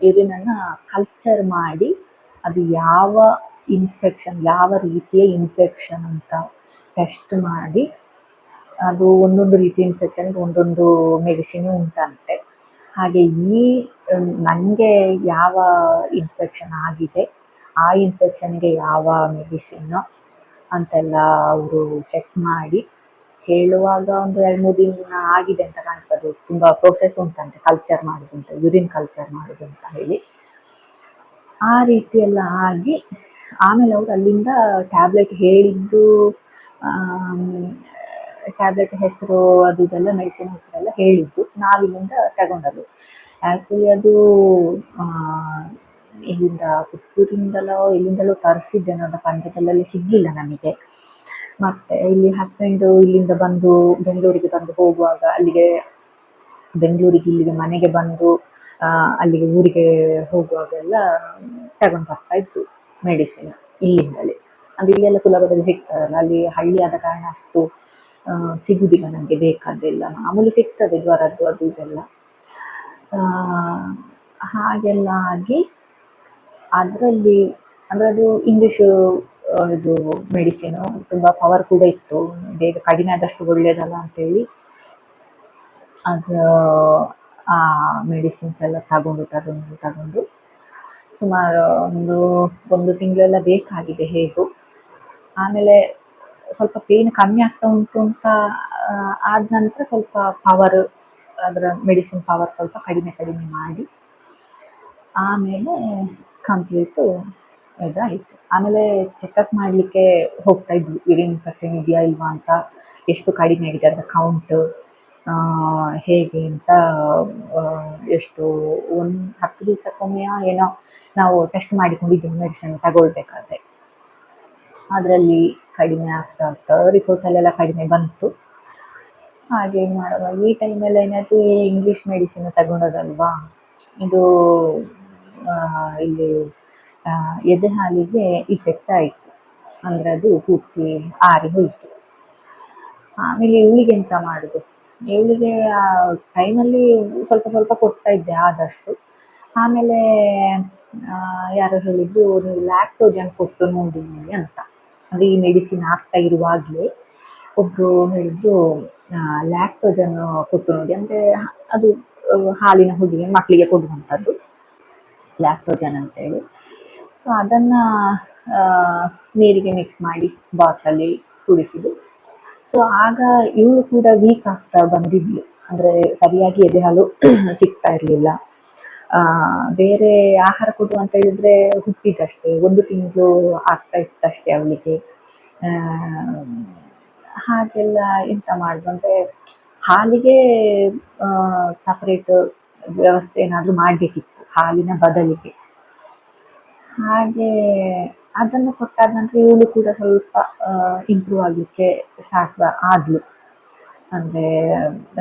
A: ಯೂರಿನನ್ನು ಕಲ್ಚರ್ ಮಾಡಿ ಅದು ಯಾವ ಇನ್ಫೆಕ್ಷನ್ ಯಾವ ರೀತಿಯ ಇನ್ಫೆಕ್ಷನ್ ಅಂತ ಟೆಸ್ಟ್ ಮಾಡಿ ಅದು ಒಂದೊಂದು ರೀತಿಯ ಇನ್ಫೆಕ್ಷನ್ಗೆ ಒಂದೊಂದು ಮೆಡಿಸಿನ್ ಉಂಟಂತೆ. ಹಾಗೆ ಈ ನನಗೆ ಯಾವ ಇನ್ಫೆಕ್ಷನ್ ಆಗಿದೆ, ಆ ಇನ್ಫೆಕ್ಷನ್ಗೆ ಯಾವ ಮೆಡಿಸಿನ್ ಅಂತೆಲ್ಲ ಅವರು ಚೆಕ್ ಮಾಡಿ ಹೇಳುವಾಗ ಒಂದು ಎರಡು ಮೂರು ದಿನ ಆಗಿದೆ ಅಂತ ಕಾಣ್ತದೆ. ತುಂಬ ಪ್ರೋಸೆಸ್ ಉಂಟಂತೆ ಕಲ್ಚರ್ ಮಾಡಿದಂತೆ ಯೂರಿನ್ ಕಲ್ಚರ್ ಮಾಡುದು ಅಂತ ಹೇಳಿ. ಆ ರೀತಿ ಎಲ್ಲ ಆಗಿ, ಆಮೇಲೆ ಅವರು ಅಲ್ಲಿಂದ ಟ್ಯಾಬ್ಲೆಟ್ ಹೇಳಿದ್ದು ಟ್ಯಾಬ್ಲೆಟ್ ಹೆಸರು, ಅದು ಇದೆಲ್ಲ ಮೆಡಿಸಿನ್ ಹೆಸರೆಲ್ಲ ಹೇಳಿದ್ದು. ನಾವಿಲ್ಲಿಂದ ತಗೊಂಡದ್ದು. ಆ್ಯಕ್ಚುಲಿ ಅದು ಇಲ್ಲಿಂದ ಪುತ್ತೂರಿಂದಲೋ, ಇಲ್ಲಿಂದಲೋ ತರಿಸಿದ್ದೆ ನನ್ನ ಪಂಚದಲ್ಲಲ್ಲಿ ಸಿಗಲಿಲ್ಲ ನನಗೆ ಮತ್ತೆ ಇಲ್ಲಿ ಹಸ್ಬೆಂಡ್ ಇಲ್ಲಿಂದ ಬಂದು ಬೆಂಗಳೂರಿಗೆ ಬಂದು ಹೋಗುವಾಗ ಅಲ್ಲಿಗೆ ಬೆಂಗಳೂರಿಗೆ ಇಲ್ಲಿಗೆ ಮನೆಗೆ ಬಂದು ಅಲ್ಲಿಗೆ ಊರಿಗೆ ಹೋಗುವಾಗೆಲ್ಲ ತಗೊಂಡು ಬರ್ತಾ ಇತ್ತು ಮೆಡಿಸಿನ್ ಇಲ್ಲಿಂದಲೇ. ಅಂದ್ರೆ ಇಲ್ಲೆಲ್ಲ ಸುಲಭದಲ್ಲಿ ಸಿಗ್ತದಲ್ಲ, ಅಲ್ಲಿ ಹಳ್ಳಿ ಆದ ಕಾರಣ ಅಷ್ಟು ಸಿಗುವುದಿಲ್ಲ ನನಗೆ ಬೇಕಾದ್ದೆಲ್ಲ ಮಾಮೂಲಿ ಸಿಗ್ತದೆ ಜ್ವರದ್ದು ಅದು ಇದೆಲ್ಲ. ಹಾಗೆಲ್ಲ ಆಗಿ ಅದರಲ್ಲಿ, ಅಂದರೆ ಅದು ಇಂಗ್ಲೀಷ್ ಇದು ಮೆಡಿಸಿನ್ ತುಂಬ ಪವರ್ ಕೂಡ ಇತ್ತು. ಬೇಗ ಕಡಿಮೆ ಆದಷ್ಟು ಒಳ್ಳೆಯದಲ್ಲ ಅಂತೇಳಿ ಅದು, ಆ ಮೆಡಿಸಿನ್ಸ್ ಎಲ್ಲ ತಗೊಂಡು ತಗೊಂಡು ತಗೊಂಡು ಸುಮಾರು ಒಂದು ಒಂದು ತಿಂಗಳೆಲ್ಲ ಬೇಕಾಗಿದೆ ಹೇಗೂ. ಆಮೇಲೆ ಸ್ವಲ್ಪ ಪೇನ್ ಕಮ್ಮಿ ಆಗ್ತಾ ಉಂಟು ಅಂತ ಆದ ನಂತರ ಸ್ವಲ್ಪ ಪವರ್ ಅದರ ಮೆಡಿಸಿನ್ ಪವರ್ ಸ್ವಲ್ಪ ಕಡಿಮೆ ಕಡಿಮೆ ಮಾಡಿ ಆಮೇಲೆ ಕಂಪ್ಲೀಟು ಇದಾಯಿತು. ಆಮೇಲೆ ಚೆಕಪ್ ಮಾಡಲಿಕ್ಕೆ ಹೋಗ್ತಾ ಇದ್ವಿ. ಯೂರಿನ್ ಇನ್ಫೆಕ್ಷನ್ ಇದೆಯಾ ಇಲ್ವಾ ಅಂತ ಎಷ್ಟು ಕಡಿಮೆ ಆಗಿದೆ ಅದರ ಕೌಂಟು ಹೇಗೆ ಅಂತ ಎಷ್ಟು, ಒಂದು ಹತ್ತು ದಿವಸಕ್ಕೊಮ್ಮೆಯ ಏನೋ ನಾವು ಟೆಸ್ಟ್ ಮಾಡಿಕೊಂಡಿದ್ದೆವು ಮೆಡಿಸಿನ್ ತಗೊಳ್ಬೇಕಾದ್ರೆ. ಅದರಲ್ಲಿ ಕಡಿಮೆ ಆಗ್ತಾ ಆಗ್ತಾ ರಿಪೋರ್ಟಲ್ಲೆಲ್ಲ ಕಡಿಮೆ ಬಂತು. ಹಾಗೆ ಮಾಡುವ ಈ ಟೈಮಲ್ಲಿ ಏನಾಯಿತು? ಈ ಇಂಗ್ಲೀಷ್ ಮೆಡಿಸಿನ್ ತಗೊಂಡೋದಲ್ವಾ? ಇದು ಇಲ್ಲಿ ಎದೆ ಹಾಲಿಗೆ ಇಫೆಕ್ಟ್ ಆಯಿತು. ಅಂದರೆ ಅದು ಪೂರ್ತಿ ಆರಿ ಹೋಯಿತು. ಆಮೇಲೆ ಇವಳಿಗೆ ಎಂತ ಮಾಡೋದು? ಇವಳಿಗೆ ಆ ಟೈಮಲ್ಲಿ ಸ್ವಲ್ಪ ಸ್ವಲ್ಪ ಕೊಡ್ತಾ ಇದ್ದೆ ಆದಷ್ಟು. ಆಮೇಲೆ ಯಾರು ಹೇಳಿದ್ರು ನೀವು ಲ್ಯಾಕ್ಟೋಜನ್ ಕೊಟ್ಟು ನೋಡಿ ನೋಡಿ ಅಂತ. ಅಂದರೆ ಈ ಮೆಡಿಸಿನ್ ಆಗ್ತಾ ಇರುವಾಗಲೇ ಒಬ್ಬರು ಹೇಳಿದ್ರು ಲ್ಯಾಕ್ಟೋಜನ್ ಕೊಟ್ಟು ನೋಡಿ. ಅಂದರೆ ಅದು ಹಾಲಿನ ಹುಡುಗಿ ಮಕ್ಕಳಿಗೆ ಕೊಡುವಂಥದ್ದು ಲ್ಯಾಕ್ಟೋಜನ್ ಅಂತೇಳಿ. ಸೊ ಅದನ್ನು ನೀರಿಗೆ ಮಿಕ್ಸ್ ಮಾಡಿ ಬಾಟ್ಲಲ್ಲಿ ಕುಡಿಸಿದ್ದು. ಸೊ ಆಗ ಇವಳು ಕೂಡ ವೀಕ್ ಆಗ್ತಾ ಬಂದಿದ್ಲು. ಅಂದರೆ ಸರಿಯಾಗಿ ಎದೆ ಹಾಲು ಸಿಗ್ತಾ ಇರಲಿಲ್ಲ. ಬೇರೆ ಆಹಾರ ಕೊಡು ಅಂತ ಹೇಳಿದ್ರೆ ಹುಟ್ಟಿದಷ್ಟೇ ಒಂದು ತಿಂಗಳು ಆಗ್ತಾ ಇತ್ತಷ್ಟೇ ಅವಳಿಗೆ. ಹಾಗೆಲ್ಲ ಎಂತ ಮಾಡುದು ಅಂದರೆ ಹಾಲಿಗೆ ಸಪ್ರೇಟ್ ವ್ಯವಸ್ಥೆ ಏನಾದರೂ ಮಾಡಬೇಕಿತ್ತು, ಹಾಲಿನ ಬದಲಿಗೆ. ಹಾಗೆ ಅದನ್ನು ಕೊಟ್ಟಾದ ನಂತರ ಇವಳು ಕೂಡ ಸ್ವಲ್ಪ ಇಂಪ್ರೂವ್ ಆಗಲಿಕ್ಕೆ ಸ್ಟಾರ್ಟ್ ಆದ್ಲು. ಅಂದರೆ,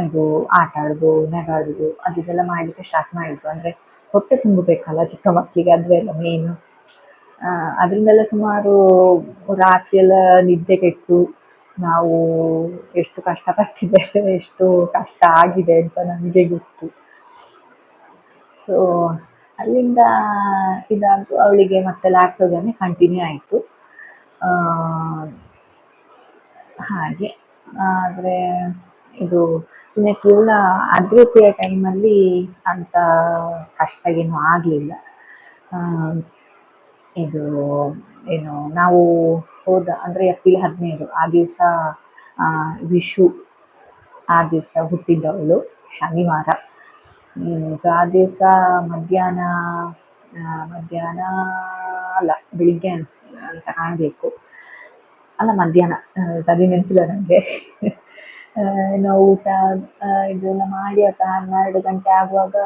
A: ಇದು ಆಟ ಆಡೋದು ನೆಗಾಡೋದು, ಅದಿದೆಲ್ಲ ಮಾಡಲಿಕ್ಕೆ ಸ್ಟಾರ್ಟ್ ಮಾಡಿದ್ರು. ಅಂದರೆ ಹೊಟ್ಟೆ ತುಂಬಬೇಕಲ್ಲ ಚಿಕ್ಕ ಮಕ್ಕಳಿಗೆ ಅದುವೇ ಅಲ್ಲ ಮೇನು ಅದರಿಂದೆಲ್ಲ ಸುಮಾರು ರಾತ್ರಿ ಎಲ್ಲ ನಿದ್ದೆ ಕೆಟ್ಟು, ನಾವು ಎಷ್ಟು ಕಷ್ಟಪಟ್ಟಿದ್ದೇವೆ ಎಷ್ಟು ಕಷ್ಟ ಆಗಿದೆ ಅಂತ ನಮಗೆ ಗೊತ್ತು. ಸೊ ಅಲ್ಲಿಂದ ಇದಾದ್ರು ಅವಳಿಗೆ ಮತ್ತೆ ಲ್ಯಾಕ್ಟೋಜನ್ನೇ ಕಂಟಿನ್ಯೂ ಆಯಿತು. ಹಾಗೆ. ಆದರೆ ಇದು ಇನ್ನು ಕೇವಲ ಆದ್ಯತೆಯ ಟೈಮಲ್ಲಿ ಅಂತ ಕಷ್ಟ ಏನೂ ಆಗಲಿಲ್ಲ. ಇದು ಏನು ನಾವು ಹೋದ ಅಂದರೆ ಏಪ್ರಿಲ್ ಹದಿನೈದು ಆ ದಿವಸ ವಿಶು ಆ ದಿವಸ ಹುಟ್ಟಿದ್ದವಳು ಶನಿವಾರ. ಆ ದಿವಸ ಮಧ್ಯಾಹ್ನ ಮಧ್ಯಾಹ್ನ ಅಲ್ಲ, ಬೆಳಿಗ್ಗೆ ಅಂತ ಕಾಣಬೇಕು. ಅಲ್ಲ, ಮಧ್ಯಾಹ್ನ ಸರಿ ನೆನಪಿಲ್ಲ ನನಗೆ ನಾವು ಊಟ ಇದೆಲ್ಲ ಮಾಡಿ ಆತ ಹನ್ನೆರಡು ಗಂಟೆ ಆಗುವಾಗ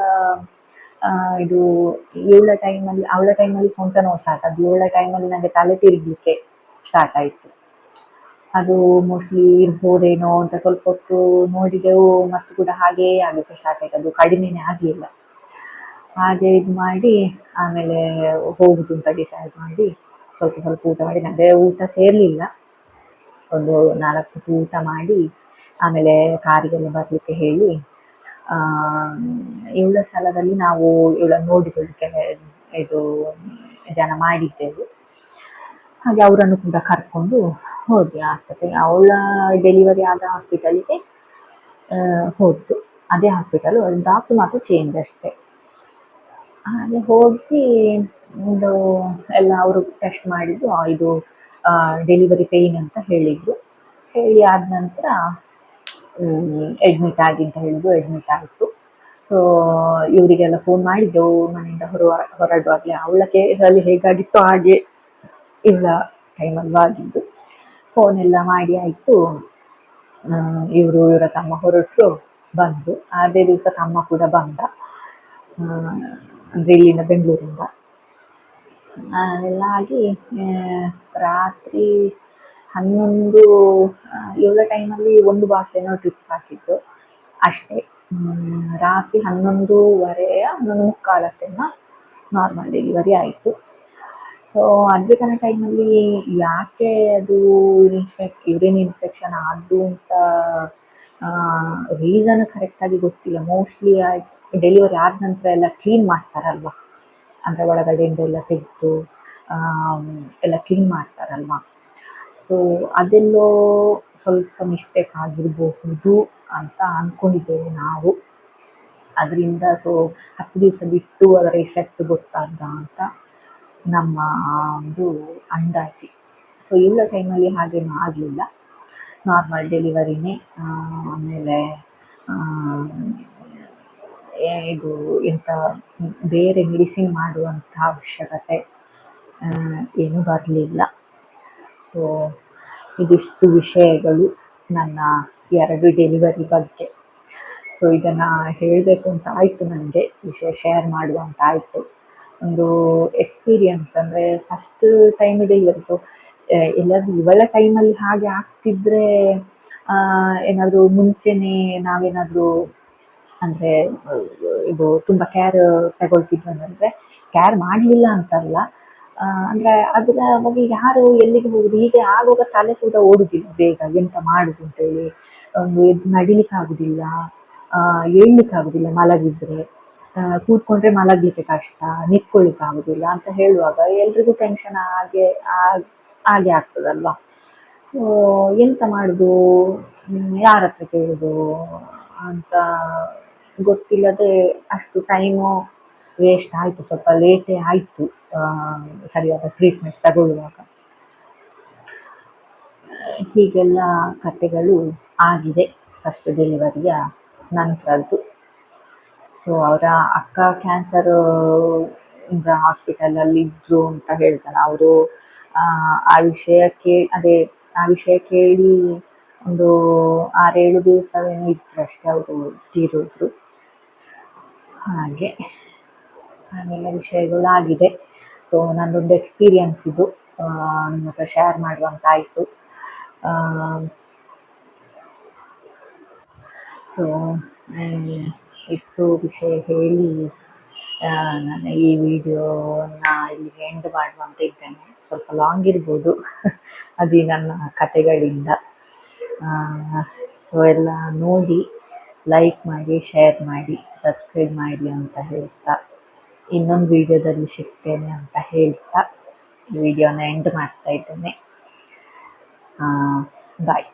A: ಇದು ಏಳ ಟೈಮಲ್ಲಿ ಅವಳ ಟೈಮಲ್ಲಿ ಸೊಂಟ ನೋವು ಸ್ಟಾರ್ಟ್ ಅದು ಏಳ ಟೈಮಲ್ಲಿ ನನಗೆ ತಲೆ ತಿರುಗಲಿಕ್ಕೆ ಸ್ಟಾರ್ಟ್ ಆಯಿತು. ಅದು ಮೋಸ್ಟ್ಲಿ ಇರ್ಬೋದೇನೋ ಅಂತ ಸ್ವಲ್ಪ ಹೊತ್ತು ನೋಡಿದೆವು, ಮತ್ತು ಕೂಡ ಹಾಗೇ ಆಗಲಿಕ್ಕೆ ಸ್ಟಾರ್ಟ್ ಆಯ್ತು. ಅದು ಕಡಿಮೆನೇ ಆಗಲಿಲ್ಲ. ಹಾಗೆ ಇದು ಮಾಡಿ, ಆಮೇಲೆ ಹೋಗುದು ಅಂತ ಡಿಸೈಡ್ ಮಾಡಿ, ಸ್ವಲ್ಪ ಸ್ವಲ್ಪ ಊಟ ಮಾಡಿ. ನನಗೆ ಊಟ ಸೇರಲಿಲ್ಲ. ಒಂದು ನಾಲ್ಕು ಊಟ ಮಾಡಿ, ಆಮೇಲೆ ಕಾರಿಗೆಲ್ಲ ಬರಲಿಕ್ಕೆ ಹೇಳಿ ಇವಳ ಸ್ಥಳದಲ್ಲಿ ನಾವು ಇವಳ ನೋಡಿಕೊಳ್ಳಿಕ್ಕೆ ಇದು, ಜನ ಮಾಡಿದ್ದೆವು. ಹಾಗೆ ಅವರನ್ನು ಕೂಡ ಕರ್ಕೊಂಡು ಹೋದೆ ಆಸ್ಪತ್ರೆಗೆ. ಅವಳ ಡೆಲಿವರಿ ಆದ ಹಾಸ್ಪಿಟಲಿಗೆ ಹೋದ್ದು. ಅದೇ ಹಾಸ್ಪಿಟಲ್ ಡಾಕ್ಟರ್ ಮಾತ್ರ ಚೇಂಜ್ ಅಷ್ಟೇ. ಹಾಗೆ ಹೋಗಿ ಇದು ಎಲ್ಲ ಅವರು ಟೆಸ್ಟ್ ಮಾಡಿದ್ದು ಇದು ಡೆಲಿವರಿ ಪೇಯ್ನ್ ಅಂತ ಹೇಳಿದ್ರು. ಹೇಳಿ ಆದ ನಂತರ ಅಡ್ಮಿಟ್ ಆಗಿ ಅಂತ ಹೇಳಿದ್ರು ಅಡ್ಮಿಟ್ ಆಯಿತು. ಸೊ ಇವರಿಗೆಲ್ಲ ಫೋನ್ ಮಾಡಿದ್ದೆವು ಮನೆಯಿಂದ ಹೊರ, ಹೊರಡುವಾಗಲೇ ಅವಳ ಕೇಸಲ್ಲಿ ಹೇಗಾಗಿತ್ತು ಹಾಗೆ. ಇವಳ ಟೈಮಲ್ಲೂ ಆಗಿದ್ದು. ಫೋನ್ ಎಲ್ಲ ಮಾಡಿ ಆಯಿತು. ಇವರು, ಇವರ ತಮ್ಮ ಹೊರಟರು, ಬಂದರು. ಅದೇ ದಿವಸ ತಮ್ಮ ಕೂಡ ಬಂದ. ಅಂದರೆ ಇಲ್ಲಿಂದ ಬೆಂಗಳೂರಿಂದ. ಅದೆಲ್ಲ ಆಗಿ ರಾತ್ರಿ ಹನ್ನೊಂದು ಏಳ ಟೈಮಲ್ಲಿ ಒಂದು ಬಾಟ್ಲೇನೋ ಟ್ರಿಪ್ಸ್ ಹಾಕಿದ್ದು. ಅಷ್ಟೇ. ರಾತ್ರಿ ಹನ್ನೊಂದೂವರೆಯ, ಹನ್ನೊಂದು ಮುಕ್ಕಾಲತ್ತೆನ ನಾರ್ಮಲ್ ಡೆಲಿವರಿ ಆಯಿತು. ಸೊ ಟೈಮ್ ಟೈಮಲ್ಲಿ ಯಾಕೆ ಅದು ಇನ್ಫೆಕ್ ಯೂರಿನ್ ಇನ್ಫೆಕ್ಷನ್ ಆದ್ದು ಅಂತ ರೀಸನ್ ಕರೆಕ್ಟಾಗಿ ಗೊತ್ತಿಲ್ಲ. ಮೋಸ್ಟ್ಲಿ ಡೆಲಿವರಿ ಆದ ನಂತರ ಎಲ್ಲ ಕ್ಲೀನ್ ಮಾಡ್ತಾರಲ್ವ? ಅಂದರೆ ಒಳಗಡೆಯಿಂದ ಎಲ್ಲ ತೆಗೆದು ಎಲ್ಲ ಕ್ಲೀನ್ ಮಾಡ್ತಾರಲ್ವ? ಸೊ ಅದೆಲ್ಲೋ ಸ್ವಲ್ಪ ಮಿಸ್ಟೇಕ್ ಆಗಿರಬಹುದು ಅಂತ ಅಂದ್ಕೊಂಡಿದ್ದೇವೆ ನಾವು. ಅದರಿಂದ ಸೊ ಹತ್ತು ದಿವಸ ಬಿಟ್ಟು ಅದರ ಎಫೆಕ್ಟ್ ಗೊತ್ತಾಗ್ದ ಅಂತ ನಮ್ಮ ಒಂದು ಅಂದಾಜು. ಸೊ ಇವಳ ಟೈಮಲ್ಲಿ ಹಾಗೇನೂ ಆಗಲಿಲ್ಲ. ನಾರ್ಮಲ್ ಡೆಲಿವರಿನೇ ಆಮೇಲೆ ಇದು ಎಂಥ ಬೇರೆ ಮೆಡಿಸಿನ್ ಮಾಡುವಂಥ ಅವಶ್ಯಕತೆ ಏನು ಬರಲಿಲ್ಲ. ಸೊ ಇದಿಷ್ಟು ವಿಷಯಗಳು ನನ್ನ ಎರಡು ಡೆಲಿವರಿ ಬಗ್ಗೆ. ಸೊ ಇದನ್ನು ಹೇಳಬೇಕು ಅಂತ ಆಯಿತು ನನಗೆ. ವಿಷಯ ಶೇರ್ ಮಾಡುವಂತ ಆಯಿತು. ಒಂದು ಎಕ್ಸ್ಪೀರಿಯನ್ಸ್ ಅಂದರೆ ಫಸ್ಟ್ ಟೈಮ್ ಡೆಲಿವರಿ ಸೊ ಎಲ್ಲಾದರೂ ಇವಳ ಟೈಮಲ್ಲಿ ಹಾಗೆ ಆಗ್ತಿದ್ರೆ ಏನಾದರೂ ಮುಂಚೆನೇ ನಾವೇನಾದರೂ ಅಂದರೆ ಇದು ತುಂಬ ಕೇರ್ ತಗೊಳ್ತಿದ್ವಿ ಅಂದರೆ ಕೇರ್ ಮಾಡಲಿಲ್ಲ ಅಂತಲ್ಲ. ಅಂದರೆ ಅಂದ್ರೆ ಬಗ್ಗೆ ಯಾರು ಎಲ್ಲಿಗೆ ಹೋಗುದು? ಹೀಗೆ ಆಗುವಾಗ ತಲೆ ಕೂಡ ಓಡುದಿಲ್ಲ ಬೇಗ. ಎಂತ ಮಾಡುದು ಅಂತೇಳಿ. ಒಂದು ಎದ್ದು ನಡಿಲಿಕ್ಕೆ ಆಗುದಿಲ್ಲ ಏಳ್ಲಿಕ್ಕೆ ಆಗುದಿಲ್ಲ ಮಲಗಿದ್ರೆ. ಕೂತ್ಕೊಂಡ್ರೆ ಮಲಗ್ಲಿಕ್ಕೆ ಕಷ್ಟ, ನಿಂತ್ಕೊಳ್ಳಿಕ್ಕೆ ಆಗುದಿಲ್ಲ ಅಂತ ಹೇಳುವಾಗ ಎಲ್ರಿಗೂ ಟೆನ್ಷನ್ ಹಾಗೆ ಹಾಗೆ ಆಗ್ತದಲ್ವಾ? ಸೊ ಎಂತ ಮಾಡುದು? ಯಾರ ಹತ್ರ ಕೇಳುದು ಅಂತ ಗೊತ್ತಿಲ್ಲದೆ ಅಷ್ಟು ಟೈಮು ವೇಸ್ಟ್ ಆಯಿತು, ಸ್ವಲ್ಪ ಲೇಟೇ ಆಯಿತು ಸರಿಯಾದ ಟ್ರೀಟ್ಮೆಂಟ್ ತಗೊಳ್ಳುವಾಗ. ಹೀಗೆಲ್ಲ ಕಥೆಗಳು ಆಗಿದೆ. ಫಸ್ಟ್ ಡೆಲಿವರಿಯ ನಂತರದ್ದು. ಸೊ ಅವರ ಅಕ್ಕ ಕ್ಯಾನ್ಸರ್ ಇಂದ ಹಾಸ್ಪಿಟಲಲ್ಲಿ ಇದ್ರು ಅಂತ ಹೇಳ್ತಾರೆ ಅವರು, ಆ ವಿಷಯ ಕೇ, ಅದೇ, ಆ ವಿಷಯ ಕೇಳಿ ಒಂದು ಆರೇಳು ದಿವಸವೇನು ಇದ್ರಷ್ಟೇ ಅವರು ತೀರಿದ್ರು. ಹಾಗೆ, ಆಮೇಲೆ ವಿಷಯಗಳು ಆಗಿದೆ. ಸೊ ನಂದೊಂದು ಎಕ್ಸ್ಪೀರಿಯನ್ಸ್ ಇದು. ನಿಮ್ಮ ಹತ್ರ ಶೇರ್ ಮಾಡುವಂತಾಯಿತು ಸೊ ಇಷ್ಟು ವಿಷಯ ಹೇಳಿ ನಾನು ಈ ವಿಡಿಯೋನ ಇಲ್ಲಿಗೆ ಎಂಡ್ ಮಾಡುವಂತ ಇದ್ದೇನೆ. ಸ್ವಲ್ಪ ಲಾಂಗ್ ಇರ್ಬೋದು. ಅದು ನನ್ನ ಕತೆಗಳಿಂದ. ಸೊ ಎಲ್ಲ ನೋಡಿ ಲೈಕ್ ಮಾಡಿ ಶೇರ್ ಮಾಡಿ ಸಬ್ಸ್ಕ್ರೈಬ್ ಮಾಡಿ ಅಂತ ಹೇಳ್ತಾ, ಇನ್ನೊಂದು ವಿಡಿಯೋದಲ್ಲಿ ಸಿಗ್ತೇನೆ ಅಂತ ಹೇಳ್ತಾ, ಈ ವಿಡಿಯೋನ ಎಂಡ್ ಮಾಡ್ತಾ ಇದ್ದೇನೆ. ಬಾಯ್